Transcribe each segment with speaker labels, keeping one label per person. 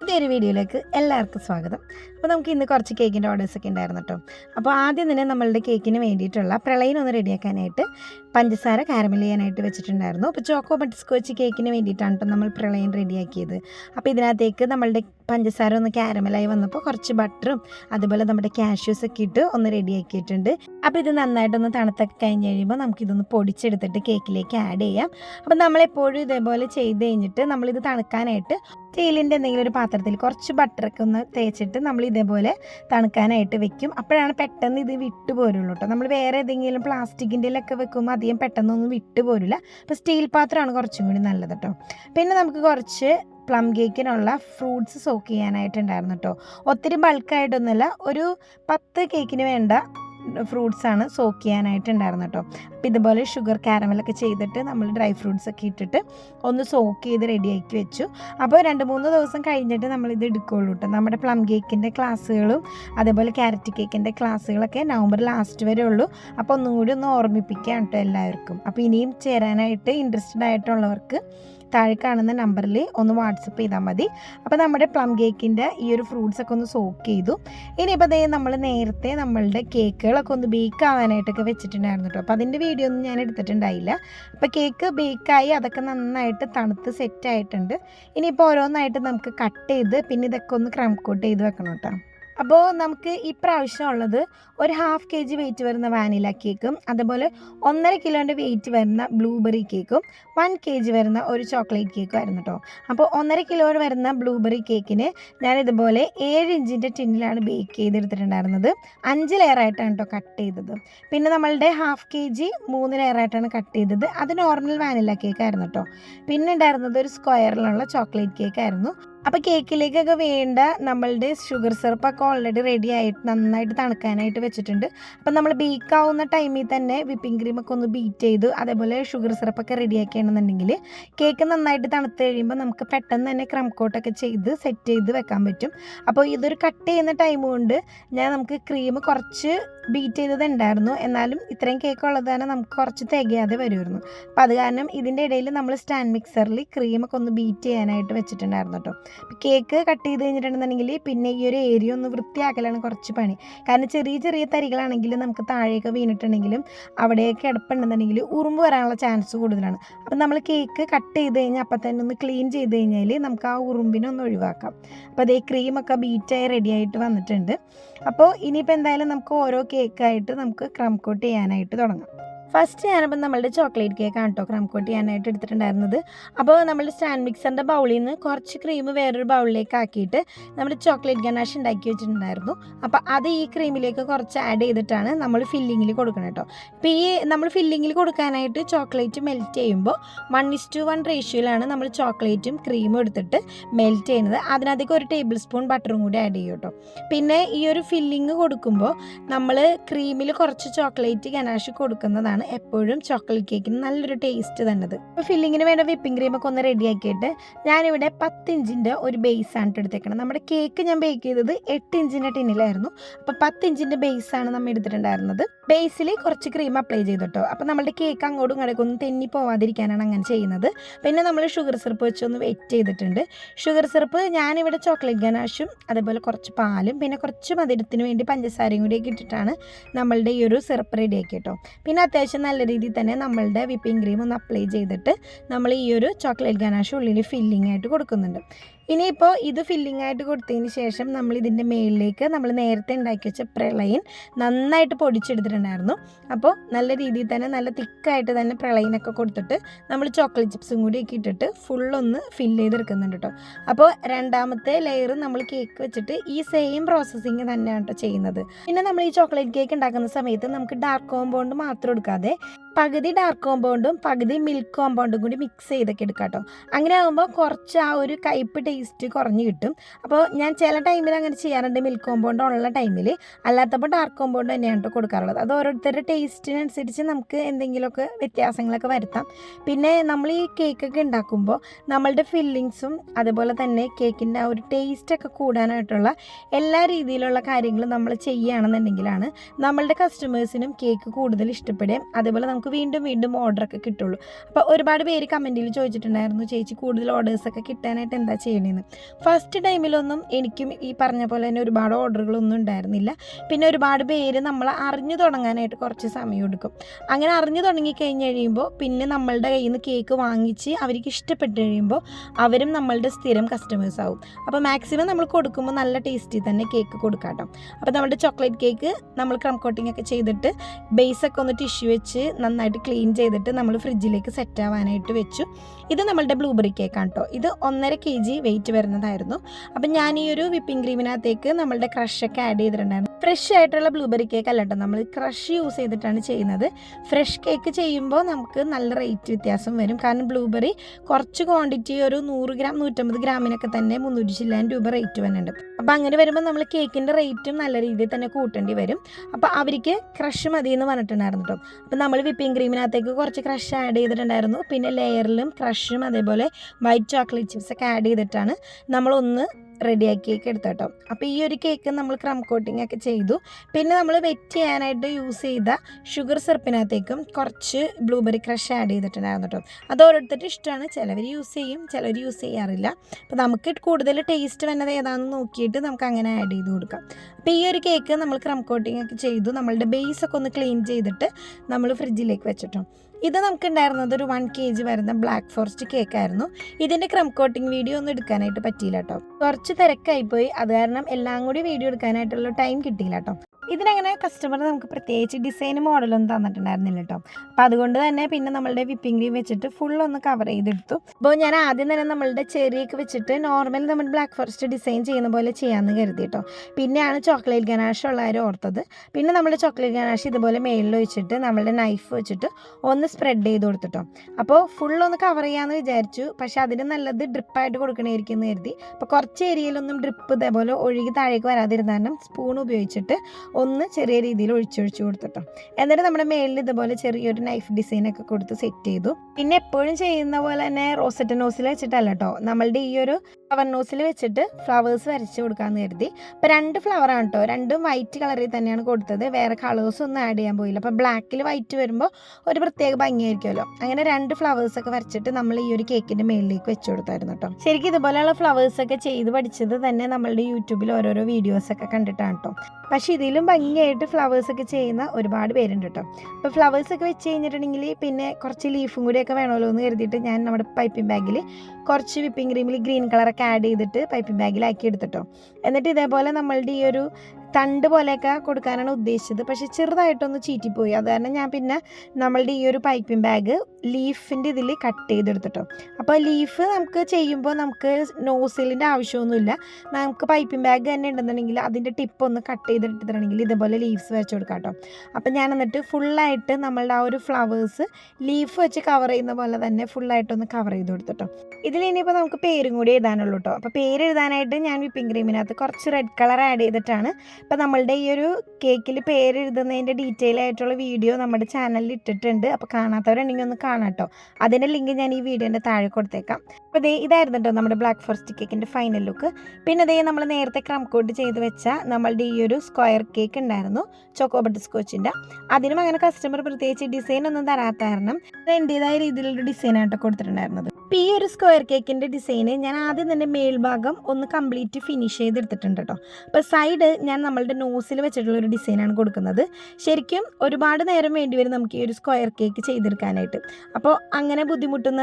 Speaker 1: പുതിയൊരു വീഡിയോയിലേക്ക് എല്ലാവർക്കും സ്വാഗതം. അപ്പോൾ നമുക്ക് ഇന്ന് കുറച്ച് കേക്കിന്റെ ഓർഡേഴ്സൊക്കെ ഉണ്ടായിരുന്നു കേട്ടോ. അപ്പോൾ ആദ്യം തന്നെ നമ്മളുടെ കേക്കിന് വേണ്ടിയിട്ടുള്ള പ്രളയം ഒന്ന് റെഡിയാക്കാനായിട്ട് പഞ്ചസാര കാരമൽ ചെയ്യാനായിട്ട് വെച്ചിട്ടുണ്ടായിരുന്നു. അപ്പോൾ ചോക്കോ ബട്ടർസ്കോച്ച് കേക്കിന് വേണ്ടിയിട്ടാണ് കേട്ടോ നമ്മൾ പ്രളയം റെഡിയാക്കിയത്. അപ്പോൾ ഇതിനകത്തേക്ക് നമ്മളുടെ പഞ്ചസാര ഒന്ന് കാരമലായി വന്നപ്പോൾ കുറച്ച് ബട്ടറും അതുപോലെ നമ്മുടെ കാഷ്യൂസ് ഒക്കെ ഇട്ട് ഒന്ന് റെഡിയാക്കിയിട്ടുണ്ട്. അപ്പോൾ ഇത് നന്നായിട്ടൊന്ന് തണുത്തൊക്കെ കഴിഞ്ഞ് കഴിയുമ്പോൾ നമുക്കിതൊന്ന് പൊടിച്ചെടുത്തിട്ട് കേക്കിലേക്ക് ആഡ് ചെയ്യാം. അപ്പോൾ നമ്മളെപ്പോഴും ഇതേപോലെ ചെയ്ത് കഴിഞ്ഞിട്ട് നമ്മളിത് തണുക്കാനായിട്ട് സ്റ്റീലിന്റെ എന്തെങ്കിലും ഒരു പാത്രത്തിൽ കുറച്ച് ബട്ടറൊക്കെ ഒന്ന് തേച്ചിട്ട് നമ്മൾ ഇതേപോലെ തണുക്കാനായിട്ട് വെക്കും. അപ്പോഴാണ് പെട്ടെന്ന് ഇത് വിട്ടു പോരുള്ളൂ കേട്ടോ നമ്മൾ വേറെ ഏതെങ്കിലും പ്ലാസ്റ്റിക്കിന്റെയിലൊക്കെ വെക്കുമ്പോൾ അധികം പെട്ടെന്നൊന്നും വിട്ടു പോരില്ല അപ്പോൾ സ്റ്റീൽ പാത്രമാണ് കുറച്ചും കൂടി നല്ലത് കേട്ടോ പിന്നെ നമുക്ക് കുറച്ച് പ്ലം കേക്കിനുള്ള ഫ്രൂട്ട്സ് സോക്ക് ചെയ്യാനായിട്ടുണ്ടായിരുന്നു കേട്ടോ ഒത്തിരി ബൾക്കായിട്ടൊന്നുമല്ല ഒരു പത്ത് കേക്കിന് വേണ്ട ഫ്രൂട്ട്സ് ആണ് സോക്ക് ചെയ്യാനായിട്ടുണ്ടായിരുന്നു കേട്ടോ അപ്പോൾ ഇതുപോലെ ഷുഗർ കാരമലൊക്കെ ചെയ്തിട്ട് നമ്മൾ ഡ്രൈ ഫ്രൂട്ട്സ് ഒക്കെ ഇട്ടിട്ട് ഒന്ന് സോക്ക് ചെയ്ത് റെഡിയാക്കി വെച്ചു. അപ്പോൾ രണ്ട് മൂന്ന് ദിവസം കഴിഞ്ഞിട്ട് നമ്മളിത് എടുക്കുകയുള്ളൂ കേട്ടോ നമ്മുടെ പ്ലം കേക്കിന്റെ ക്ലാസ്സുകളും അതേപോലെ ക്യാരറ്റ് കേക്കിന്റെ ക്ലാസ്സുകളൊക്കെ നവംബർ ലാസ്റ്റ് വരെ ഉള്ളൂ. അപ്പോൾ ഒന്നുകൂടി ഒന്ന് ഓർമ്മിപ്പിക്കാം കേട്ടോ എല്ലാവർക്കും. അപ്പോൾ ഇനിയും ചേരാനായിട്ട് ഇൻട്രസ്റ്റഡ് ആയിട്ടുള്ളവർക്ക് താഴെ കാണുന്ന നമ്പറിൽ ഒന്ന് വാട്സപ്പ് ചെയ്താൽ മതി. അപ്പോൾ നമ്മുടെ പ്ലം കേക്കിന്റെ ഈ ഒരു ഫ്രൂട്ട്സ് ഒക്കെ ഒന്ന് സോക്ക് ചെയ്തു. ഇനിയിപ്പോൾ അതേ നമ്മൾ നേരത്തെ നമ്മളുടെ കേക്കുകളൊക്കെ ഒന്ന് ബേക്ക് ആവാനായിട്ടൊക്കെ വെച്ചിട്ടുണ്ടായിരുന്നു കേട്ടോ അപ്പോൾ അതിന്റെ വീഡിയോ ഒന്നും ഞാൻ എടുത്തിട്ടുണ്ടായില്ല. അപ്പോൾ കേക്ക് ബേക്കായി അതൊക്കെ നന്നായിട്ട് തണുത്ത് സെറ്റ് ആയിട്ടുണ്ട്. ഇനിയിപ്പോൾ ഓരോന്നായിട്ട് നമുക്ക് കട്ട് ചെയ്ത് പിന്നെ ഇതൊക്കെ ഒന്ന് ക്രം കോട്ട് ചെയ്ത് വെക്കണം കേട്ടോ അപ്പോൾ നമുക്ക് ഇപ്രാവശ്യം ഉള്ളത് ഒരു ഹാഫ് കെ ജി വെയിറ്റ് വരുന്ന വാനില കേക്കും അതുപോലെ ഒന്നര കിലോന്റെ വെയിറ്റ് വരുന്ന ബ്ലൂബെറി കേക്കും വൺ കെ ജി വരുന്ന ഒരു ചോക്ലേറ്റ് കേക്കും ആയിരുന്നു കേട്ടോ അപ്പോൾ ഒന്നര കിലോ വരുന്ന ബ്ലൂബെറി കേക്കിന് ഞാൻ ഇതുപോലെ ഏഴ് ഇഞ്ചിന്റെ ടിന്നിലാണ് ബേക്ക് ചെയ്തെടുത്തിട്ടുണ്ടായിരുന്നത്. അഞ്ച് ലെയറായിട്ടാണ് കേട്ടോ കട്ട് ചെയ്തത്. പിന്നെ നമ്മളുടെ ഹാഫ് കെ ജി മൂന്ന് ലെയറായിട്ടാണ് കട്ട് ചെയ്തത്. അത് നോർമൽ വാനില കേക്ക് ആയിരുന്നു കേട്ടോ പിന്നെ ഉണ്ടായിരുന്നത് ഒരു സ്ക്വയറിലുള്ള ചോക്ലേറ്റ് കേക്ക് ആയിരുന്നു. അപ്പോൾ കേക്കിലേക്കൊക്കെ വേണ്ട നമ്മളുടെ ഷുഗർ സിറപ്പൊക്കെ ഓൾറെഡി റെഡി ആയിട്ട് നന്നായിട്ട് തണുക്കാനായിട്ട് വെച്ചിട്ടുണ്ട്. അപ്പം നമ്മൾ ബേക്ക് ആവുന്ന ടൈമിൽ തന്നെ വിപ്പിംഗ് ക്രീമൊക്കെ ഒന്ന് ബീറ്റ് ചെയ്ത് അതേപോലെ ഷുഗർ സിറപ്പൊക്കെ റെഡി ആക്കുകയാണെന്നുണ്ടെങ്കിൽ കേക്ക് നന്നായിട്ട് തണുത്ത് കഴിയുമ്പോൾ നമുക്ക് പെട്ടെന്ന് തന്നെ ക്രം കോട്ടൊക്കെ ചെയ്ത് സെറ്റ് ചെയ്ത് വെക്കാൻ പറ്റും. അപ്പോൾ ഇതൊരു കട്ട് ചെയ്യുന്ന ടൈം കൊണ്ട് ഞാൻ നമുക്ക് ക്രീം കുറച്ച് ബീറ്റ് ചെയ്തത് ഉണ്ടായിരുന്നു എന്നാലും ഇത്രയും കേക്ക് ഉള്ളത് തന്നെ നമുക്ക് കുറച്ച് തികയാതെ വരുമായിരുന്നു അപ്പം അത് കാരണം ഇതിന്റെ ഇടയിൽ നമ്മൾ സ്റ്റാൻഡ് മിക്സറിൽ ക്രീമൊക്കെ ഒന്ന് ബീറ്റ് ചെയ്യാനായിട്ട് വെച്ചിട്ടുണ്ടായിരുന്നു കേട്ടോ കേക്ക് കട്ട് ചെയ്ത് കഴിഞ്ഞിട്ടുണ്ടെന്നുണ്ടെങ്കിൽ പിന്നെ ഈ ഒരു ഏരിയ ഒന്ന് വൃത്തിയാക്കലാണ് കുറച്ച് പണി. കാരണം ചെറിയ ചെറിയ തരികളാണെങ്കിൽ നമുക്ക് താഴേക്ക് വീണിട്ടുണ്ടെങ്കിലും അവിടെയൊക്കെ കിടപ്പുണ്ടെന്നുണ്ടെങ്കിൽ ഉറുമ്പ് വരാനുള്ള ചാൻസ് കൂടുതലാണ്. അപ്പം നമ്മൾ കേക്ക് കട്ട് ചെയ്ത് കഴിഞ്ഞാൽ അപ്പം തന്നെ ഒന്ന് ക്ലീൻ ചെയ്ത് കഴിഞ്ഞാൽ നമുക്ക് ആ ഉറുമ്പിനെ ഒന്ന് ഒഴിവാക്കാം. അപ്പോൾ അതേ ക്രീമൊക്കെ ബീറ്റായി റെഡി ആയിട്ട് വന്നിട്ടുണ്ട്. അപ്പോൾ ഇനിയിപ്പോൾ എന്തായാലും നമുക്ക് ഓരോ കേക്കായിട്ട് നമുക്ക് ക്രം കോട്ട് ചെയ്യാനായിട്ട് തുടങ്ങാം. ഫസ്റ്റ് ഞാനപ്പം നമ്മളുടെ ചോക്ലേറ്റ് കേക്കാണ് കേട്ടോ ക്രം കോട്ട് ചെയ്യാനായിട്ട് എടുത്തിട്ടുണ്ടായിരുന്നത്. അപ്പോൾ നമ്മൾ സ്റ്റാൻഡ് മിക്സറിന്റെ ബൗളിൽ നിന്ന് കുറച്ച് ക്രീം വേറൊരു ബൗളിലേക്ക് ആക്കിയിട്ട് നമ്മൾ ചോക്ലേറ്റ് ഗനാഷ് ഉണ്ടാക്കി വെച്ചിട്ടുണ്ടായിരുന്നു. അപ്പോൾ അത് ഈ ക്രീമിലേക്ക് കുറച്ച് ആഡ് ചെയ്തിട്ടാണ് നമ്മൾ ഫില്ലിങ്ങിൽ കൊടുക്കണം കേട്ടോ. ഇപ്പം ഈ നമ്മൾ ഫില്ലിങ്ങിൽ കൊടുക്കാനായിട്ട് ചോക്ലേറ്റ് മെൽറ്റ് ചെയ്യുമ്പോൾ വൺ ഇസ് ടു വൺ റേഷ്യോയിലാണ് നമ്മൾ ചോക്ലേറ്റും ക്രീമും എടുത്തിട്ട് മെൽറ്റ് ചെയ്യുന്നത്. അതിനകത്തേക്ക് ഒരു ടേബിൾ സ്പൂൺ ബട്ടറും കൂടി ആഡ് ചെയ്യും കേട്ടോ. പിന്നെ ഈ ഒരു ഫില്ലിങ് കൊടുക്കുമ്പോൾ നമ്മൾ ക്രീമിൽ കുറച്ച് ചോക്ലേറ്റ് ഗനാഷ് കൊടുക്കുന്നതാണ് എപ്പോഴും ചോക്ലേറ്റ് കേക്കിന് നല്ലൊരു ടേസ്റ്റ് തന്നത്. അപ്പോൾ ഫില്ലിങ്ങിന് വേണ്ട വിപ്പിംഗ് ക്രീമൊക്കെ ഒന്ന് റെഡി ആക്കിയിട്ട് ഞാനിവിടെ പത്തിഞ്ചിന്റെ ഒരു ബേസ് ആണ് എടുത്തേക്കണം നമ്മുടെ കേക്ക് ഞാൻ ബേക്ക് ചെയ്തത് എട്ട് ഇഞ്ചിന്റെ ടിന്നിലായിരുന്നു അപ്പോൾ പത്തിഞ്ചിന്റെ ബേസാണ് നമ്മൾ എടുത്തിട്ടുണ്ടായിരുന്നത്. ബേസിൽ കുറച്ച് ക്രീം അപ്ലൈ ചെയ്തിട്ടോ. അപ്പോൾ നമ്മുടെ കേക്ക് അങ്ങോട്ടും ഇങ്ങോട്ടേക്ക് ഒന്നും തെന്നി പോവാതിരിക്കാനാണ് അങ്ങനെ ചെയ്യുന്നത്. പിന്നെ നമ്മൾ ഷുഗർ സിറപ്പ് വെച്ച് ഒന്ന് വെറ്റ് ചെയ്തിട്ടുണ്ട്. ഷുഗർ സിറപ്പ് ഞാനിവിടെ ചോക്ലേറ്റ് ഗനാഷും അതേപോലെ കുറച്ച് പാലും പിന്നെ കുറച്ച് മധുരത്തിന് വേണ്ടി പഞ്ചസാരയും കൂടിയൊക്കെ ഇട്ടിട്ടാണ് നമ്മളുടെ ഈ ഒരു സിറപ്പ് റെഡിയാക്കി കേട്ടോ പിന്നെ അത്യാവശ്യം നല്ല രീതിയിൽ തന്നെ നമ്മളുടെ വിപ്പിംഗ് ക്രീം ഒന്ന് അപ്ലൈ ചെയ്തിട്ട് നമ്മൾ ഈ ഒരു ചോക്ലേറ്റ് ഗനാഷ് ഉള്ളിൽ ഫില്ലിംഗ് ആയിട്ട് കൊടുക്കുന്നുണ്ട്. ഇനിയിപ്പോൾ ഇത് ഫില്ലിംഗ് ആയിട്ട് കൊടുത്തതിന് ശേഷം നമ്മൾ ഇതിന്റെ മേളിലേക്ക് നമ്മൾ നേരത്തെ ഉണ്ടാക്കി വെച്ച പ്രളയൻ നന്നായിട്ട് പൊടിച്ചെടുത്തിട്ടുണ്ടായിരുന്നു. അപ്പോൾ നല്ല രീതിയിൽ തന്നെ നല്ല തിക്കായിട്ട് തന്നെ പ്രളയനൊക്കെ കൊടുത്തിട്ട് നമ്മൾ ചോക്ലേറ്റ് ചിപ്സും കൂടി ഒക്കെ ഇട്ടിട്ട് ഫുള്ളൊന്ന് ഫില്ല് ചെയ്തെടുക്കുന്നുണ്ട് കേട്ടോ അപ്പോൾ രണ്ടാമത്തെ ലെയർ നമ്മൾ കേക്ക് വെച്ചിട്ട് ഈ സെയിം പ്രോസസ്സിങ് തന്നെയാണ് കേട്ടോ ചെയ്യുന്നത്. പിന്നെ നമ്മൾ ഈ ചോക്ലേറ്റ് കേക്ക് ഉണ്ടാക്കുന്ന സമയത്ത് നമുക്ക് ഡാർക്ക് കോമ്പൗണ്ട് മാത്രം എടുക്കാതെ പകുതി ഡാർക്ക് കോമ്പൗണ്ടും പകുതി മിൽക്ക് കോമ്പൗണ്ടും കൂടി മിക്സ് ചെയ്തൊക്കെ എടുക്കാം കേട്ടോ അങ്ങനെ ആകുമ്പോൾ കുറച്ച് ആ ഒരു കയ്പ്പ് ടേസ്റ്റ് കുറഞ്ഞ് കിട്ടും. അപ്പോൾ ഞാൻ ചില ടൈമിൽ അങ്ങനെ ചെയ്യാറുണ്ട് മിൽക്ക് കോമ്പൗണ്ട് ഉള്ള ടൈമിൽ അല്ലാത്തപ്പോൾ ഡാർക്ക് കോമ്പൗണ്ട് തന്നെയാണ് കേട്ടോ കൊടുക്കാറുള്ളത്. അത് ഓരോരുത്തരുടെ ടേസ്റ്റിനനുസരിച്ച് നമുക്ക് എന്തെങ്കിലുമൊക്കെ വ്യത്യാസങ്ങളൊക്കെ വരുത്താം. പിന്നെ നമ്മൾ ഈ കേക്കൊക്കെ ഉണ്ടാക്കുമ്പോൾ നമ്മളുടെ ഫില്ലിങ്സും അതുപോലെ തന്നെ കേക്കിന്റെ ആ ഒരു ടേസ്റ്റൊക്കെ കൂടാനായിട്ടുള്ള എല്ലാ രീതിയിലുള്ള കാര്യങ്ങളും നമ്മൾ ചെയ്യുകയാണെന്നുണ്ടെങ്കിലാണ് നമ്മളുടെ കസ്റ്റമേഴ്സിനും കേക്ക് കൂടുതൽ ഇഷ്ടപ്പെടുകയും അതുപോലെ നമുക്ക് വീണ്ടും വീണ്ടും ഓർഡറൊക്കെ കിട്ടുള്ളൂ. അപ്പോൾ ഒരുപാട് പേര് കമന്റിൽ ചോദിച്ചിട്ടുണ്ടായിരുന്നു ചേച്ചി കൂടുതൽ ഓർഡേഴ്സൊക്കെ കിട്ടാനായിട്ട് എന്താ ചെയ്യണേന്ന് ഫസ്റ്റ് ടൈമിലൊന്നും എനിക്കും ഈ പറഞ്ഞ പോലെ തന്നെ ഒരുപാട് ഓർഡറുകളൊന്നും ഉണ്ടായിരുന്നില്ല. പിന്നെ ഒരുപാട് പേര് നമ്മൾ അറിഞ്ഞു തുടങ്ങാനായിട്ട് കുറച്ച് സമയം എടുക്കും. അങ്ങനെ അറിഞ്ഞു തുടങ്ങി കഴിഞ്ഞ് കഴിയുമ്പോൾ പിന്നെ നമ്മളുടെ കയ്യിൽ നിന്ന് കേക്ക് വാങ്ങിച്ച് അവർക്ക് ഇഷ്ടപ്പെട്ട് കഴിയുമ്പോൾ അവരും നമ്മളുടെ സ്ഥിരം കസ്റ്റമേഴ്സ് ആവും. അപ്പോൾ മാക്സിമം നമ്മൾ കൊടുക്കുമ്പോൾ നല്ല ടേസ്റ്റി തന്നെ കേക്ക് കൊടുക്കാം കേട്ടോ അപ്പോൾ നമ്മുടെ ചോക്ലേറ്റ് കേക്ക് നമ്മൾ ക്രം കോട്ടിംഗ് ഒക്കെ ചെയ്തിട്ട് ബേസൊക്കെ ഒന്ന് ടിഷ്യൂ വെച്ച് നന്നായിട്ട് ക്ലീൻ ചെയ്തിട്ട് നമ്മൾ ഫ്രിഡ്ജിലേക്ക് സെറ്റ് ആവാനായിട്ട് വെച്ചു. ഇത് നമ്മളുടെ ബ്ലൂബെറി കേക്കാണ് കേട്ടോ ഇത് ഒന്നര കെ ജി വരുന്നതായിരുന്നു. അപ്പം ഞാൻ ഈ ഒരു വിപ്പിംഗ് ക്രീമിനകത്തേക്ക് നമ്മളുടെ ക്രഷൊക്കെ ആഡ് ചെയ്തിട്ടുണ്ടായിരുന്നു. ഫ്രഷ് ആയിട്ടുള്ള ബ്ലൂബെറി കേക്ക് അല്ല കേട്ടോ നമ്മൾ ക്രഷ് യൂസ് ചെയ്തിട്ടാണ് ചെയ്യുന്നത്. ഫ്രഷ് കേക്ക് ചെയ്യുമ്പോൾ നമുക്ക് നല്ല റേറ്റ് വ്യത്യാസം വരും. കാരണം ബ്ലൂബെറി കുറച്ച് ക്വാണ്ടിറ്റി ഒരു നൂറ് ഗ്രാം നൂറ്റമ്പത് ഗ്രാമിനൊക്കെ തന്നെ മുന്നൂറ്റി ചില്ലായിരം രൂപ റേറ്റ് വരുന്നുണ്ട് അപ്പോൾ അങ്ങനെ വരുമ്പോൾ നമ്മൾ കേക്കിന്റെ റേറ്റും നല്ല രീതിയിൽ തന്നെ കൂട്ടേണ്ടി വരും. അപ്പോൾ അവർക്ക് ക്രഷ് മതി എന്ന് പറഞ്ഞിട്ടുണ്ടായിരുന്നു കേട്ടോ അപ്പോൾ നമ്മൾ വിപ്പിംഗ് ക്രീമിനകത്തേക്ക് കുറച്ച് ക്രഷ് ആഡ് ചെയ്തിട്ടുണ്ടായിരുന്നു. പിന്നെ ലെയറിലും ക്രഷും അതേപോലെ വൈറ്റ് ചോക്ലേറ്റ് ചിപ്സ് ഒക്കെ ആഡ് ചെയ്തിട്ടാണ് നമ്മളൊന്ന് റെഡിയാക്കി കേക്ക് എടുത്തു കേട്ടോ അപ്പോൾ ഈ ഒരു കേക്ക് നമ്മൾ ക്രം കോട്ടിംഗ് ഒക്കെ ചെയ്തു. പിന്നെ നമ്മൾ വെറ്റ് ചെയ്യാനായിട്ട് യൂസ് ചെയ്ത ഷുഗർ സിറപ്പിനകത്തേക്കും കുറച്ച് ബ്ലൂബെറി ക്രഷ് ആഡ് ചെയ്തിട്ടുണ്ടായിരുന്നു കേട്ടോ അത് ഓരോരുത്തരുടെ ഇഷ്ടമാണ്. ചിലവർ യൂസ് ചെയ്യും ചിലവർ യൂസ് ചെയ്യാറില്ല. അപ്പോൾ നമുക്ക് കൂടുതൽ ടേസ്റ്റ് വന്നത് ഏതാണെന്ന് നോക്കിയിട്ട് നമുക്ക് അങ്ങനെ ആഡ് ചെയ്ത് കൊടുക്കാം. അപ്പോൾ ഈ ഒരു കേക്ക് നമ്മൾ ക്രം കോട്ടിംഗ് ഒക്കെ ചെയ്തു. നമ്മളുടെ ബേസ് ഒക്കെ ഒന്ന് ക്ലീൻ ചെയ്തിട്ട് നമ്മൾ ഫ്രിഡ്ജിലേക്ക് വെച്ചിട്ടോ. ഇത് നമുക്ക് ഉണ്ടായിരുന്നത് ഒരു വൺ കെ ജി വരുന്ന ബ്ലാക്ക് ഫോറസ്റ്റ് കേക്ക് ആയിരുന്നു. ഇതിന്റെ ക്രം കോട്ടിംഗ് വീഡിയോ ഒന്നും എടുക്കാനായിട്ട് പറ്റിയില്ല കേട്ടോ കുറച്ച് തിരക്കായിപ്പോയി. അത് കാരണം എല്ലാം കൂടി വീഡിയോ എടുക്കാനായിട്ടുള്ള ടൈം കിട്ടിയില്ല കേട്ടോ ഇതിനങ്ങനെ കസ്റ്റമർ നമുക്ക് പ്രത്യേകിച്ച് ഡിസൈൻ മോഡലൊന്നും തന്നിട്ടുണ്ടായിരുന്നില്ല കേട്ടോ അപ്പം അതുകൊണ്ട് തന്നെ പിന്നെ നമ്മളുടെ വിപ്പിംഗ് ക്രീം വെച്ചിട്ട് ഫുൾ ഒന്ന് കവർ ചെയ്തെടുത്തു. അപ്പോൾ ഞാൻ ആദ്യം തന്നെ നമ്മളുടെ ചെറിയൊക്കെ വെച്ചിട്ട് നോർമൽ നമ്മൾ ബ്ലാക്ക് ഫോറസ്റ്റ് ഡിസൈൻ ചെയ്യുന്ന പോലെ ചെയ്യാമെന്ന് കരുതി കേട്ടോ പിന്നെയാണ് ചോക്ലേറ്റ് ഗനാഷ് ഉള്ളവർ ഓർത്തത്. പിന്നെ നമ്മൾ ചോക്ലേറ്റ് ഗനാഷ് ഇതുപോലെ മേളിൽ വെച്ചിട്ട് നമ്മളുടെ നൈഫ് വെച്ചിട്ട് ഒന്ന് സ്പ്രെഡ് ചെയ്ത് കൊടുത്തിട്ടോ അപ്പോൾ ഫുൾ ഒന്ന് കവർ ചെയ്യാമെന്ന് വിചാരിച്ചു. പക്ഷേ അതിന് നല്ലത് ഡ്രിപ്പായിട്ട് കൊടുക്കണമായിരിക്കും എന്ന് കരുതി. അപ്പോൾ കുറച്ച് ഏരിയയിലൊന്നും ഡ്രിപ്പ് ഇതേപോലെ ഒഴുകി താഴേക്ക് വരാതിരുന്നാലും സ്പൂൺ ഉപയോഗിച്ചിട്ട് ഒന്ന് ചെറിയ രീതിയിൽ ഒഴിച്ചൊഴിച്ച് കൊടുത്തിട്ടോ. എന്നിട്ട് നമ്മുടെ മേളിൽ ഇതുപോലെ ചെറിയൊരു നൈഫ് ഡിസൈൻ ഒക്കെ കൊടുത്ത് സെറ്റ് ചെയ്തു. പിന്നെ എപ്പോഴും ചെയ്യുന്ന പോലെ തന്നെ റോസറ്റ് നോസിൽ വെച്ചിട്ടല്ല കേട്ടോ നമ്മളുടെ ഈ ഒരു ഫ്ലവർ നോസിൽ വെച്ചിട്ട് ഫ്ലവേഴ്സ് വരച്ച് കൊടുക്കാമെന്ന് കരുതി. അപ്പോൾ രണ്ട് ഫ്ലവറാണ് കേട്ടോ രണ്ടും വൈറ്റ് കളറിൽ തന്നെയാണ് കൊടുത്തത്. വേറെ കളേഴ്സ് ഒന്നും ആഡ് ചെയ്യാൻ പോയില്ല. അപ്പോൾ ബ്ലാക്കിൽ വൈറ്റ് വരുമ്പോൾ ഒരു പ്രത്യേക ഭംഗിയായിരിക്കുമല്ലോ അങ്ങനെ രണ്ട് ഫ്ലവേഴ്സൊക്കെ വരച്ചിട്ട് നമ്മൾ ഈ ഒരു കേക്കിന്റെ മേളിലേക്ക് വെച്ച് കൊടുത്തായിരുന്നു കേട്ടോ ശരിക്കും ഇതുപോലെയുള്ള ഫ്ലവേഴ്സ് ഒക്കെ ചെയ്ത് പഠിച്ചത് തന്നെ നമ്മളുടെ യൂട്യൂബിൽ ഓരോരോ വീഡിയോസൊക്കെ കണ്ടിട്ടാണ് കേട്ടോ പക്ഷേ ഇതിലും ഭംഗിയായിട്ട് ഫ്ലവേഴ്സ് ഒക്കെ ചെയ്യുന്ന ഒരുപാട് പേരുണ്ട് കേട്ടോ അപ്പോൾ ഫ്ലവേഴ്സ് ഒക്കെ വെച്ച് കഴിഞ്ഞിട്ടുണ്ടെങ്കിൽ പിന്നെ കുറച്ച് ലീഫും കൂടിയൊക്കെ വേണമല്ലോ എന്ന് കരുതിയിട്ട് ഞാൻ നമ്മുടെ പൈപ്പിംഗ് ബാഗിൽ കുറച്ച് വിപ്പിംഗ് ക്രീമിൽ ഗ്രീൻ കളറൊക്കെ ആഡ് ചെയ്തിട്ട് പൈപ്പിംഗ് ബാഗിലാക്കി എടുത്തിട്ടോ. എന്നിട്ട് ഇതേപോലെ നമ്മളുടെ ഈ ഒരു തണ്ട് പോലെയൊക്കെ കൊടുക്കാനാണ് ഉദ്ദേശിച്ചത്. പക്ഷേ ചെറുതായിട്ടൊന്ന് ചീറ്റിപ്പോയി. അത് കാരണം ഞാൻ പിന്നെ നമ്മളുടെ ഈ ഒരു പൈപ്പിംഗ് ബാഗ് ലീഫിന്റെ ഇതിൽ കട്ട് ചെയ്തെടുത്തിട്ടോ. അപ്പോൾ ലീഫ് നമുക്ക് ചെയ്യുമ്പോൾ നമുക്ക് നോസിലിന്റെ ആവശ്യമൊന്നുമില്ല. നമുക്ക് പൈപ്പിംഗ് ബാഗ് തന്നെ ഉണ്ടെന്നുണ്ടെങ്കിൽ അതിന്റെ ടിപ്പ് ഒന്ന് കട്ട് ചെയ്തെടുത്തിട്ടുണ്ടെങ്കിൽ ഇതുപോലെ ലീവ്സ് വെച്ച് കൊടുക്കാം കേട്ടോ. അപ്പം ഞാൻ എന്നിട്ട് ഫുള്ളായിട്ട് നമ്മളുടെ ആ ഒരു ഫ്ലവേഴ്സ് ലീഫ് വെച്ച് കവർ ചെയ്യുന്ന പോലെ തന്നെ ഫുള്ളായിട്ടൊന്ന് കവർ ചെയ്ത് കൊടുത്തിട്ടോ. ഇതിൽ ഇനിയിപ്പോൾ നമുക്ക് പേരും കൂടി എഴുതാനുള്ളൂ കേട്ടോ. അപ്പോൾ പേര് എഴുതാനായിട്ട് ഞാൻ വിപ്പിംഗ് ക്രീമിനകത്ത് കുറച്ച് റെഡ് കളർ ആഡ് ചെയ്തിട്ടാണ് അപ്പോൾ നമ്മളുടെ ഈ ഒരു കേക്കിൽ പേര് എഴുതുന്നതിന്റെ ഡീറ്റെയിൽ ആയിട്ടുള്ള വീഡിയോ നമ്മുടെ ചാനലിൽ ഇട്ടിട്ടുണ്ട്. അപ്പോൾ കാണാത്തവരുണ്ടെങ്കിൽ ഒന്ന് കാണാട്ടോ അതിന്റെ ലിങ്ക് ഞാൻ ഈ വീഡിയോന്റെ താഴെ കൊടുത്തേക്കാം. അപ്പോൾ ദേ ഇതായിരുന്നു കേട്ടോ നമ്മുടെ ബ്ലാക്ക് ഫോറസ്റ്റ് കേക്കിന്റെ ഫൈനൽ ലുക്ക് പിന്നെ ദേ നമ്മൾ നേരത്തെ ക്രം കോട്ട് ചെയ്ത് വെച്ച നമ്മളുടെ ഈ ഒരു സ്ക്വയർ കേക്ക് ഉണ്ടായിരുന്നു ചോക്കോ ബട്ടർ സ്കോച്ചിന്റെ അതിനും അങ്ങനെ കസ്റ്റമർ പ്രത്യേകിച്ച് ഡിസൈൻ ഒന്നും തരാത്ത കാരണം എന്റെതായ രീതിയിലുള്ള ഡിസൈനായിട്ട് കൊടുത്തിട്ടുണ്ടായിരുന്നത്. അപ്പോൾ ഈ ഒരു സ്ക്വയർ കേക്കിന്റെ ഡിസൈന് ഞാൻ ആദ്യം തന്നെ മേൽഭാഗം ഒന്ന് കംപ്ലീറ്റ് ഫിനിഷ് ചെയ്തെടുത്തിട്ടുണ്ട് കേട്ടോ. അപ്പോൾ സൈഡ് ഞാൻ നമ്മളുടെ നോസിൽ വെച്ചിട്ടുള്ള ഒരു ഡിസൈനാണ് കൊടുക്കുന്നത്. ശരിക്കും ഒരുപാട് നേരം വേണ്ടി വരും നമുക്ക് ഈ ഒരു സ്ക്വയർ കേക്ക് ചെയ്തെടുക്കാനായിട്ട്. അപ്പോൾ അങ്ങനെ ബുദ്ധിമുട്ടുന്ന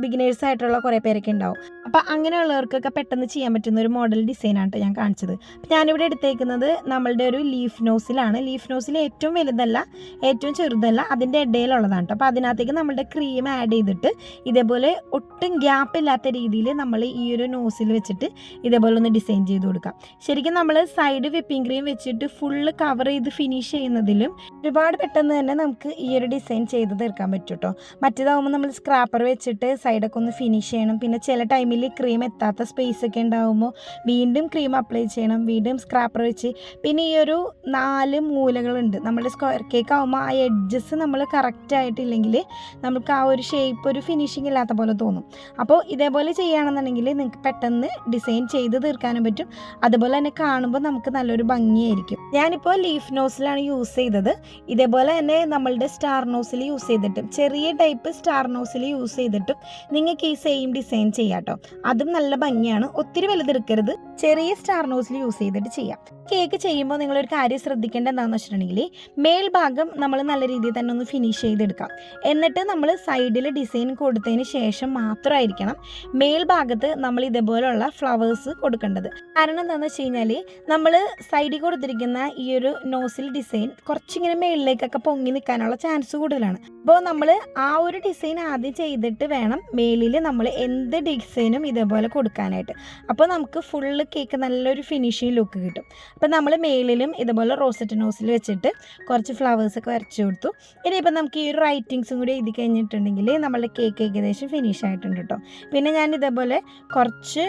Speaker 1: ബിഗിനേഴ്സ് ആയിട്ടുള്ള കുറേ പേരൊക്കെ ഉണ്ടാവും. അപ്പോൾ അങ്ങനെയുള്ളവർക്കൊക്കെ പെട്ടെന്ന് ചെയ്യാൻ പറ്റുന്ന ഒരു മോഡൽ ഡിസൈനാണ് ഞാൻ കാണിച്ചത്. ഞാനിവിടെ എടുത്തേക്കുന്നത് നമ്മളുടെ ഒരു ലീഫ് നോസിലാണ് ലീഫ് നോസിൽ ഏറ്റവും വലുതല്ല ഏറ്റവും ചെറുതല്ല അതിന്റെ ഇടയിലുള്ളതാണ് കേട്ടോ അപ്പോൾ അതിനകത്തേക്ക് നമ്മളുടെ ക്രീം ആഡ് ചെയ്തിട്ട് ഇതേപോലെ ഒട്ടും ഗ്യാപ്പ് ഇല്ലാത്ത രീതിയിൽ നമ്മൾ ഈ ഒരു നോസിൽ വെച്ചിട്ട് ഇതേപോലെ ഒന്ന് ഡിസൈൻ ചെയ്ത് കൊടുക്കാം. ശരിക്കും നമ്മൾ സൈഡ് വിപ്പിംഗ് ക്രീം വെച്ചിട്ട് ഫുള്ള് കവർ ചെയ്ത് ഫിനിഷ് ചെയ്യുന്നതിലും ഒരുപാട് പെട്ടെന്ന് തന്നെ നമുക്ക് ഈ ഒരു ഡിസൈൻ ചെയ്ത് തീർക്കാൻ പറ്റും കേട്ടോ മറ്റേതാവുമ്പോൾ നമ്മൾ സ്ക്രാപ്പർ വെച്ചിട്ട് സൈഡൊക്കെ ഒന്ന് ഫിനിഷ് ചെയ്യണം. പിന്നെ ചില ടൈമിൽ ക്രീം എത്താത്ത സ്പേസ് ഒക്കെ ഉണ്ടാകുമ്പോൾ വീണ്ടും ക്രീം അപ്ലൈ ചെയ്യണം. വീണ്ടും സ്ക്രാപ്പർ വെച്ച്. പിന്നെ ഈ ഒരു നാല് മൂലകളുണ്ട്. നമ്മുടെ സ്ക്വയർ കേക്ക് ആകുമ്പോൾ ആ എഡ്ജസ് നമ്മൾ കറക്റ്റ് ആയിട്ടില്ലെങ്കിൽ നമുക്ക് ആ ഒരു ഷേപ്പ് ഒരു ഫിനിഷിംഗ് ഇല്ലാത്ത പോലെ തോന്നും. അപ്പോൾ ഇതേപോലെ ചെയ്യുകയാണെന്നുണ്ടെങ്കിൽ നിങ്ങൾക്ക് പെട്ടെന്ന് ഡിസൈൻ ചെയ്ത് തീർക്കാനും പറ്റും. അതുപോലെ തന്നെ കാണുമ്പോൾ നമുക്ക് നല്ലൊരു ഭംഗിയായിരിക്കും. ഞാനിപ്പോൾ ലീഫ് നോസിലാണ് യൂസ് ചെയ്തത്. ഇതേപോലെ തന്നെ നമ്മളുടെ സ്റ്റാർ നോസിൽ യൂസ് ചെയ്തിട്ടും ചെറിയ ടൈപ്പ് സ്റ്റാർ നോസിൽ യൂസ് ചെയ്തിട്ടും നിങ്ങൾക്ക് ഈ സെയിം ഡിസൈൻ ചെയ്യാം കേട്ടോ അതും നല്ല ഭംഗിയാണ്. ഒത്തിരി വലുതെടുക്കരുത്. ചെറിയ സ്റ്റാർ നോസിൽ യൂസ് ചെയ്തിട്ട് ചെയ്യാം. കേക്ക് ചെയ്യുമ്പോൾ നിങ്ങളൊരു കാര്യം ശ്രദ്ധിക്കേണ്ട എന്താണെന്ന് വെച്ചിട്ടുണ്ടെങ്കിൽ മേൽഭാഗം നമ്മൾ നല്ല രീതിയിൽ തന്നെ ഒന്ന് ഫിനിഷ് ചെയ്തെടുക്കാം. എന്നിട്ട് നമ്മൾ സൈഡിൽ ഡിസൈൻ കൊടുത്തതിന് ശേഷം മാത്രമായിരിക്കണം മേൽഭാഗത്ത് നമ്മൾ ഇതേപോലെയുള്ള ഫ്ലവേഴ്സ് കൊടുക്കേണ്ടത്. കാരണം എന്താണെന്ന് വെച്ച് കഴിഞ്ഞാൽ നമ്മൾ സൈഡിൽ കൊടുത്തിരിക്കുന്ന ഈ ഒരു നോസിൽ ഡിസൈൻ കുറച്ചിങ്ങനെ മേളിലേക്കൊക്കെ പൊങ്ങി നിൽക്കാനുള്ള ചാൻസ് കൂടുതലാണ്. അപ്പോൾ നമ്മൾ ആ ഒരു ഡിസൈൻ ആദ്യം ചെയ്തിട്ട് വേണം മേലിൽ നമ്മൾ എന്ത് ഡിസൈനും ഇതേപോലെ കൊടുക്കാനായിട്ട്. അപ്പോൾ നമുക്ക് ഫുള്ള് കേക്ക് നല്ലൊരു ഫിനിഷിങ് ലുക്ക് കിട്ടും. അപ്പോൾ നമ്മൾ മേലിലും ഇതുപോലെ റോസറ്റ് നോസിൽ വെച്ചിട്ട് കുറച്ച് ഫ്ലവേഴ്സൊക്കെ വരച്ചു കൊടുത്തു. ഇനിയിപ്പോൾ നമുക്ക് ഈ ഒരു റൈറ്റിങ്സും കൂടി എഴുതി കഴിഞ്ഞിട്ടുണ്ടെങ്കിൽ നമ്മളുടെ കേക്ക് ഏകദേശം ഫിനിഷ് ആയിട്ടുണ്ട് കേട്ടോ. പിന്നെ ഞാൻ ഇതേപോലെ കുറച്ച്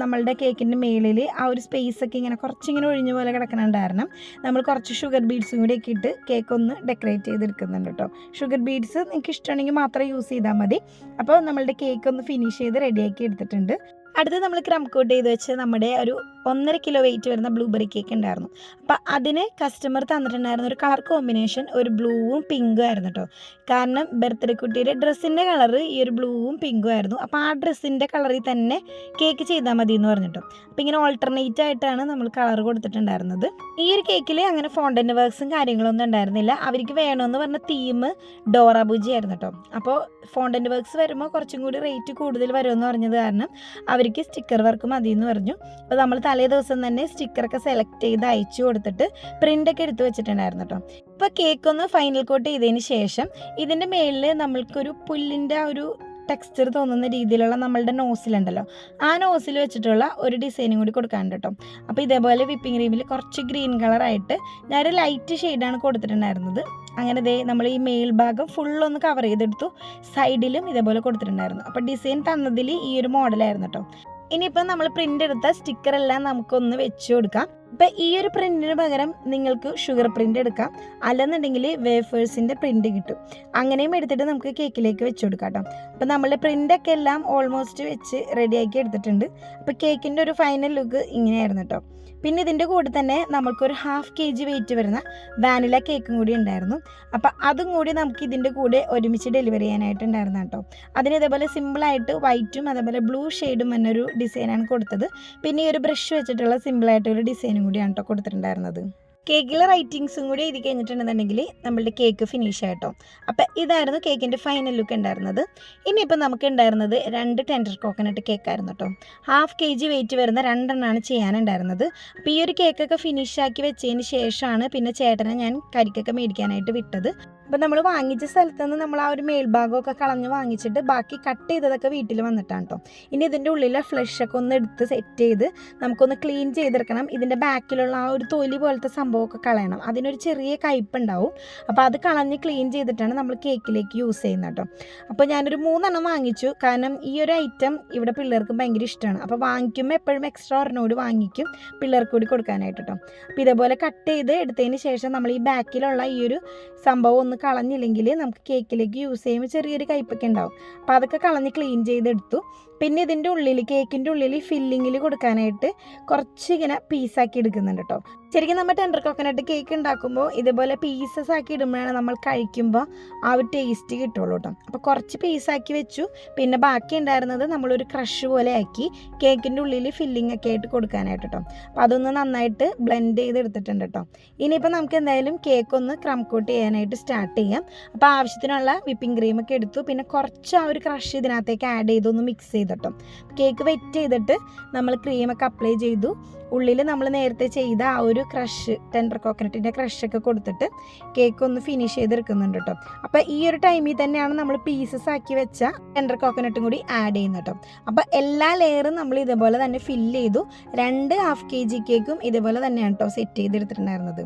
Speaker 1: നമ്മളുടെ കേക്കിന്റെ മേളിൽ ആ ഒരു സ്പേസ് ഒക്കെ ഇങ്ങനെ കുറച്ചിങ്ങനെ ഒഴിഞ്ഞ പോലെ കിടക്കണുണ്ടായിരുന്നു നമ്മൾ കുറച്ച് ഷുഗർ ബീഡ്സും കൂടി ഒക്കെ ഇട്ട് കേക്ക് ഒന്ന് ഡെക്കറേറ്റ് ചെയ്തെടുക്കുന്നുണ്ട് കേട്ടോ. ഷുഗർ ബീഡ്സ് നിങ്ങൾക്ക് ഇഷ്ടമാണെങ്കിൽ മാത്രം യൂസ് ചെയ്താൽ മതി. അപ്പോൾ നമ്മളുടെ കേക്ക് ഒന്ന് ഫിനിഷ് ചെയ്ത് റെഡിയാക്കി എടുത്തിട്ടുണ്ട്. അടുത്ത് നമ്മൾ ക്രം കോട്ട് ചെയ്ത് വെച്ച് നമ്മുടെ ഒരു ഒന്നര കിലോ വെയിറ്റ് വരുന്ന ബ്ലൂബെറി കേക്ക് ഉണ്ടായിരുന്നു. അപ്പോൾ അതിന് കസ്റ്റമർ തന്നിട്ടുണ്ടായിരുന്ന ഒരു കളർ കോമ്പിനേഷൻ ഒരു ബ്ലൂവും പിങ്കും ആയിരുന്നു കേട്ടോ കാരണം ബർത്ത്ഡേ കുട്ടിയുടെ ഡ്രസ്സിന്റെ കളറ് ഈ ഒരു ബ്ലൂവും പിങ്കും ആയിരുന്നു. അപ്പോൾ ആ ഡ്രസ്സിന്റെ കളറിൽ തന്നെ കേക്ക് ചെയ്താൽ മതി എന്ന് പറഞ്ഞിട്ടോ അപ്പോൾ ഇങ്ങനെ ഓൾട്ടർനേറ്റ് ആയിട്ടാണ് നമ്മൾ കളർ കൊടുത്തിട്ടുണ്ടായിരുന്നത്. ഈ ഒരു കേക്കിൽ അങ്ങനെ ഫോണ്ടന്റ് വർക്ക്സും കാര്യങ്ങളൊന്നും ഉണ്ടായിരുന്നില്ല. അവർക്ക് വേണമെന്ന് പറഞ്ഞ തീം ഡോറാബുജി ആയിരുന്നു കേട്ടോ അപ്പോൾ ഫോണ്ടന്റ് വർക്ക്സ് വരുമ്പോൾ കുറച്ചും കൂടി റേറ്റ് കൂടുതൽ വരുമെന്ന് പറഞ്ഞത് കാരണം അവർക്ക് സ്റ്റിക്കർ വർക്ക് മതി എന്ന് പറഞ്ഞു. അപ്പോൾ നമ്മൾ ദിവസം തന്നെ സ്റ്റിക്കറൊക്കെ സെലക്ട് ചെയ്ത് അയച്ചു കൊടുത്തിട്ട് പ്രിന്റൊക്കെ എടുത്തു വെച്ചിട്ടുണ്ടായിരുന്നു കേട്ടോ ഇപ്പോൾ കേക്ക് ഒന്ന് ഫൈനൽ കോട്ട് ചെയ്തതിന് ശേഷം ഇതിന്റെ മേളിൽ നമ്മൾക്കൊരു പുല്ലിന്റെ ആ ഒരു ടെക്സ്ചർ തോന്നുന്ന രീതിയിലുള്ള നമ്മളുടെ നോസിലുണ്ടല്ലോ ആ നോസിൽ വെച്ചിട്ടുള്ള ഒരു ഡിസൈനും കൂടി കൊടുക്കാനുണ്ട് കേട്ടോ അപ്പോൾ ഇതേപോലെ വിപ്പിംഗ് ക്രീമിൽ കുറച്ച് ഗ്രീൻ കളറായിട്ട് ഞാനൊരു ലൈറ്റ് ഷെയ്ഡാണ് കൊടുത്തിട്ടുണ്ടായിരുന്നത്. അങ്ങനെ ദേ നമ്മൾ ഈ മേൽഭാഗം ഫുള്ളൊന്ന് കവർ ചെയ്തെടുത്തു സൈഡിലും ഇതേപോലെ കൊടുത്തിട്ടുണ്ടായിരുന്നു. അപ്പോൾ ഡിസൈൻ തന്നതിൽ ഈ ഒരു മോഡലായിരുന്നു കേട്ടോ ഇനിയിപ്പോൾ നമ്മൾ പ്രിന്റ് എടുത്ത സ്റ്റിക്കർ എല്ലാം നമുക്കൊന്ന് വെച്ച് കൊടുക്കാം. ഇപ്പം ഈ ഒരു പ്രിന്റിന് പകരം നിങ്ങൾക്ക് ഷുഗർ പ്രിന്റ് എടുക്കാം. അല്ലെന്നുണ്ടെങ്കിൽ വേഫേഴ്സിന്റെ പ്രിന്റ് കിട്ടും. അങ്ങനെയും എടുത്തിട്ട് നമുക്ക് കേക്കിലേക്ക് വെച്ച് കൊടുക്കാം കേട്ടോ അപ്പം നമ്മളുടെ പ്രിന്റൊക്കെ എല്ലാം ഓൾമോസ്റ്റ് വെച്ച് റെഡിയാക്കി എടുത്തിട്ടുണ്ട്. അപ്പോൾ കേക്കിന്റെ ഒരു ഫൈനൽ ലുക്ക് ഇങ്ങനെയായിരുന്നു കേട്ടോ പിന്നെ ഇതിന്റെ കൂടെ തന്നെ നമുക്കൊരു ഹാഫ് കെ ജി വെയിറ്റ് വരുന്ന വാനില കേക്കും കൂടി ഉണ്ടായിരുന്നു. അപ്പം അതും കൂടി നമുക്ക് ഇതിന്റെ കൂടെ ഒരുമിച്ച് ഡെലിവറി ചെയ്യാനായിട്ടുണ്ടായിരുന്നു കേട്ടോ. അതിന് ഇതേപോലെ സിമ്പിളായിട്ട് വൈറ്റും അതേപോലെ ബ്ലൂ ഷെയ്ഡും എന്നൊരു ഡിസൈനാണ് കൊടുത്തത്. പിന്നെ ഈ ഒരു ബ്രഷ് വെച്ചിട്ടുള്ള സിമ്പിളായിട്ടൊരു ഡിസൈനും കൂടിയാണ് കേട്ടോ കൊടുത്തിട്ടുണ്ടായിരുന്നത്. കേക്കിലെ റൈറ്റിങ്സും കൂടി എഴുതി കഴിഞ്ഞിട്ടുണ്ടെന്നുണ്ടെങ്കിൽ നമ്മളുടെ കേക്ക് ഫിനിഷ് ആയിട്ടോ. അപ്പം ഇതായിരുന്നു കേക്കിന്റെ ഫൈനൽ ലുക്ക് ഉണ്ടായിരുന്നത്. ഇനിയിപ്പോൾ നമുക്ക് ഉണ്ടായിരുന്നത് രണ്ട് ടെൻഡർ കോക്കനട്ട് കേക്കായിരുന്നു കേട്ടോ ഹാഫ് കെ ജി വെയിറ്റ് വരുന്ന രണ്ടെണ്ണമാണ് ചെയ്യാനുണ്ടായിരുന്നത്. അപ്പോൾ ഈ ഒരു കേക്കൊക്കെ ഫിനിഷ് ആക്കി വെച്ചതിന് ശേഷമാണ് പിന്നെ ചേട്ടനെ ഞാൻ കരിക്കൊക്കെ മേടിക്കാനായിട്ട് വിട്ടത്. അപ്പോൾ നമ്മൾ വാങ്ങിച്ച സ്ഥലത്ത് നിന്ന് നമ്മൾ ആ ഒരു മേൽഭാഗമൊക്കെ കളഞ്ഞ് വാങ്ങിച്ചിട്ട് ബാക്കി കട്ട് ചെയ്തതൊക്കെ വീട്ടിൽ വന്നിട്ടാണ് കേട്ടോ ഇനി ഇതിന്റെ ഉള്ളിലെ ഫ്ലഷൊക്കെ ഒന്ന് എടുത്ത് സെറ്റ് ചെയ്ത് നമുക്കൊന്ന് ക്ലീൻ ചെയ്തെടുക്കണം. ഇതിന്റെ ബാക്കിലുള്ള ആ ഒരു തൊലി പോലത്തെ സംഭവമൊക്കെ കളയണം. അതിനൊരു ചെറിയ കയ്പ്പ് ഉണ്ടാവും. അപ്പോൾ അത് കളഞ്ഞ് ക്ലീൻ ചെയ്തിട്ടാണ് നമ്മൾ കേക്കിലേക്ക് യൂസ് ചെയ്യുന്നത് കേട്ടോ അപ്പോൾ ഞാനൊരു മൂന്നെണ്ണം വാങ്ങിച്ചു. കാരണം ഈ ഒരു ഐറ്റം ഇവിടെ പിള്ളേർക്ക് ഭയങ്കര ഇഷ്ടമാണ്. അപ്പോൾ വാങ്ങിക്കുമ്പോൾ എപ്പോഴും എക്സ്ട്രാ ഒരെണ്ണോട് വാങ്ങിക്കും പിള്ളേർക്ക് കൂടി കൊടുക്കാനായിട്ട് കേട്ടോ അപ്പോൾ ഇതേപോലെ കട്ട് ചെയ്ത് എടുത്തതിന് ശേഷം നമ്മൾ ഈ ബാക്കിലുള്ള ഈ ഒരു സംഭവം ഒന്ന് കളഞ്ഞില്ലെങ്കിൽ നമുക്ക് കേക്കിലേക്ക് യൂസ് ചെയ്യുമ്പോൾ ചെറിയൊരു കയ്പൊക്കെ ഉണ്ടാവും. അപ്പോൾ അതൊക്കെ കളഞ്ഞ് ക്ലീൻ ചെയ്തെടുത്തു. പിന്നെ ഇതിന്റെ ഉള്ളിൽ കേക്കിന്റെ ഉള്ളിൽ ഫില്ലിങ്ങിൽ കൊടുക്കാനായിട്ട് കുറച്ച് ഇങ്ങനെ പീസാക്കി എടുക്കുന്നുണ്ട് കേട്ടോ ശരിക്കും നമ്മൾ ടെൻഡർ കോക്കനട്ട് കേക്ക് ഉണ്ടാക്കുമ്പോൾ ഇതേപോലെ പീസസ് ആക്കി ഇടുമ്പോഴാണ് നമ്മൾ കഴിക്കുമ്പോൾ ആ ഒരു ടേസ്റ്റ് കിട്ടുള്ളൂ കേട്ടോ അപ്പോൾ കുറച്ച് പീസാക്കി വെച്ചു. പിന്നെ ബാക്കി ഉണ്ടായിരുന്നത് നമ്മളൊരു ക്രഷ് പോലെ ആക്കി കേക്കിന്റെ ഉള്ളിൽ ഫില്ലിംഗ് ഒക്കെ ആയിട്ട് കൊടുക്കാനായിട്ട് കേട്ടോ അപ്പോൾ അതൊന്ന് നന്നായിട്ട് ബ്ലെൻഡ് ചെയ്ത് എടുത്തിട്ടുണ്ട് കേട്ടോ ഇനിയിപ്പോൾ നമുക്ക് എന്തായാലും കേക്ക് ഒന്ന് ക്രം കോട്ട് ചെയ്യാനായിട്ട് സ്റ്റാർട്ട് ചെയ്യാം. അപ്പോൾ ആവശ്യത്തിനുള്ള വിപ്പിംഗ് ക്രീമൊക്കെ എടുത്തു. പിന്നെ കുറച്ച് ആ ഒരു ക്രഷ് ഇതിനകത്തേക്ക് ആഡ് ചെയ്തൊന്ന് മിക്സ് ചെയ്തിട്ടോ. കേക്ക് വെറ്റ് ചെയ്തിട്ട് നമ്മൾ ക്രീമൊക്കെ അപ്ലൈ ചെയ്തു. ഉള്ളിൽ നമ്മൾ നേരത്തെ ചെയ്ത ആ ഒരു ക്രഷ് ടെൻഡർ കോക്കനട്ടിന്റെ ക്രഷൊക്കെ കൊടുത്തിട്ട് കേക്ക് ഒന്ന് ഫിനിഷ് ചെയ്തെടുക്കുന്നുണ്ട് കേട്ടോ. അപ്പോൾ ഈ ഒരു ടൈമിൽ തന്നെയാണ് നമ്മൾ പീസസ് ആക്കി വെച്ച ടെൻഡർ കോക്കനട്ടും കൂടി ആഡ് ചെയ്യുന്നത് കേട്ടോ. അപ്പോൾ എല്ലാ ലെയറും നമ്മൾ ഇതേപോലെ തന്നെ ഫില്ല് ചെയ്തു. രണ്ട് ഹാഫ് കെ ജി കേക്കും ഇതേപോലെ തന്നെയാണ് കേട്ടോ സെറ്റ് ചെയ്തെടുത്തിട്ടുണ്ടായിരുന്നത്.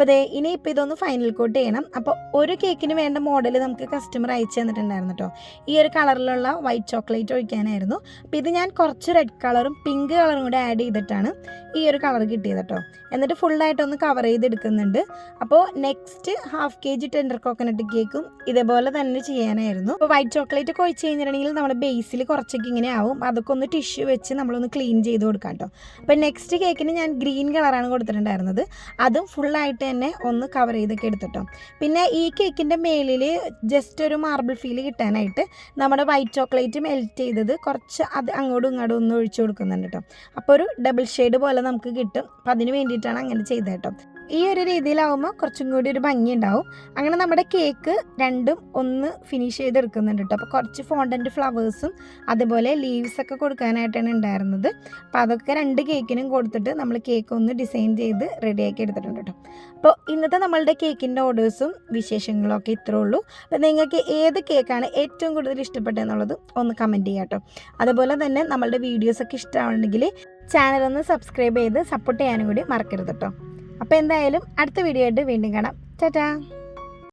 Speaker 1: അപ്പോൾ ദേ ഇനിയിപ്പോൾ ഇതൊന്ന് ഫൈനൽ കോട്ട് ചെയ്യണം. അപ്പോൾ ഒരു കേക്കിന് വേണ്ട മോഡൽ നമുക്ക് കസ്റ്റമർ അയച്ചു തന്നിട്ടുണ്ടായിരുന്നു കേട്ടോ ഈ ഒരു കളറിലുള്ള വൈറ്റ് ചോക്ലേറ്റ് ഒഴിക്കാനായിരുന്നു. അപ്പോൾ ഇത് ഞാൻ കുറച്ച് റെഡ് കളറും പിങ്ക് കളറും കൂടെ ആഡ് ചെയ്തിട്ടാണ് ഈ ഒരു കളർ കിട്ടിയത് കേട്ടോ എന്നിട്ട് ഫുള്ളായിട്ടൊന്ന് കവർ ചെയ്തെടുക്കുന്നുണ്ട്. അപ്പോൾ next half K G tender coconut കേക്കും ഇതേപോലെ തന്നെ ചെയ്യാനായിരുന്നു. അപ്പോൾ വൈറ്റ് ചോക്ലേറ്റ് ഒക്കെ ഒഴിച്ച് കഴിഞ്ഞിട്ടുണ്ടെങ്കിൽ നമ്മുടെ ബേസിൽ കുറച്ചൊക്കെ ഇങ്ങനെ ആവും. അതൊക്കെ ഒന്ന് ടിഷ്യൂ വെച്ച് നമ്മളൊന്ന് ക്ലീൻ ചെയ്ത് കൊടുക്കാം കേട്ടോ അപ്പോൾ നെക്സ്റ്റ് കേക്കിന് ഞാൻ ഗ്രീൻ കളറാണ് കൊടുത്തിട്ടുണ്ടായിരുന്നത്. അതും ഫുള്ളായിട്ട് തന്നെ ഒന്ന് കവർ ചെയ്തൊക്കെ എടുത്തിട്ടോ. പിന്നെ ഈ കേക്കിന്റെ മേലിൽ ജസ്റ്റ് ഒരു മാർബിൾ ഫീൽ കിട്ടാനായിട്ട് നമ്മുടെ വൈറ്റ് ചോക്ലേറ്റ് മെൽറ്റ് ചെയ്തത് കുറച്ച് അത് അങ്ങോട്ടും ഇങ്ങോട്ടും ഒന്ന് ഒഴിച്ചു കൊടുക്കുന്നുണ്ട് കേട്ടോ അപ്പോൾ ഒരു ഡബിൾ ഷെയ്ഡ് പോലെ നമുക്ക് കിട്ടും. അപ്പം അതിന് വേണ്ടിയിട്ടാണ് അങ്ങനെ ചെയ്തത് കേട്ടോ ഈ ഒരു രീതിയിലാവുമ്പോൾ കുറച്ചും കൂടി ഒരു ഭംഗി ഉണ്ടാവും അങ്ങനെ നമ്മുടെ കേക്ക് രണ്ടും ഒന്ന് ഫിനിഷ് ചെയ്തെടുക്കുന്നുണ്ട് കേട്ടോ അപ്പോൾ കുറച്ച് ഫോണ്ടന്റ് ഫ്ലവേഴ്സും അതുപോലെ ലീവ്സ് ഒക്കെ കൊടുക്കാനായിട്ടാണ് ഉണ്ടായിരുന്നത്. അപ്പോൾ അതൊക്കെ രണ്ട് കേക്കിനും കൊടുത്തിട്ട് നമ്മൾ കേക്ക് ഒന്ന് ഡിസൈൻ ചെയ്ത് റെഡിയാക്കി എടുത്തിട്ടുണ്ട് കേട്ടോ അപ്പോൾ ഇന്നത്തെ നമ്മളുടെ കേക്കിന്റെ ഓർഡേഴ്സും വിശേഷങ്ങളും ഒക്കെ ഇത്രേ ഉള്ളൂ. അപ്പോൾ നിങ്ങൾക്ക് ഏത് കേക്കാണ് ഏറ്റവും കൂടുതൽ ഇഷ്ടപ്പെട്ടതെന്നുള്ളത് ഒന്ന് കമന്റ് ചെയ്യാം കേട്ടോ അതുപോലെ തന്നെ നമ്മളുടെ വീഡിയോസൊക്കെ ഇഷ്ടമാണെങ്കിൽ ചാനൽ ഒന്ന് സബ്സ്ക്രൈബ് ചെയ്ത് സപ്പോർട്ട് ചെയ്യാനും കൂടി മറക്കരുത് കേട്ടോ അപ്പോൾ എന്തായാലും അടുത്ത വീഡിയോ ആയിട്ട് വീണ്ടും കാണാം. ടാറ്റാ.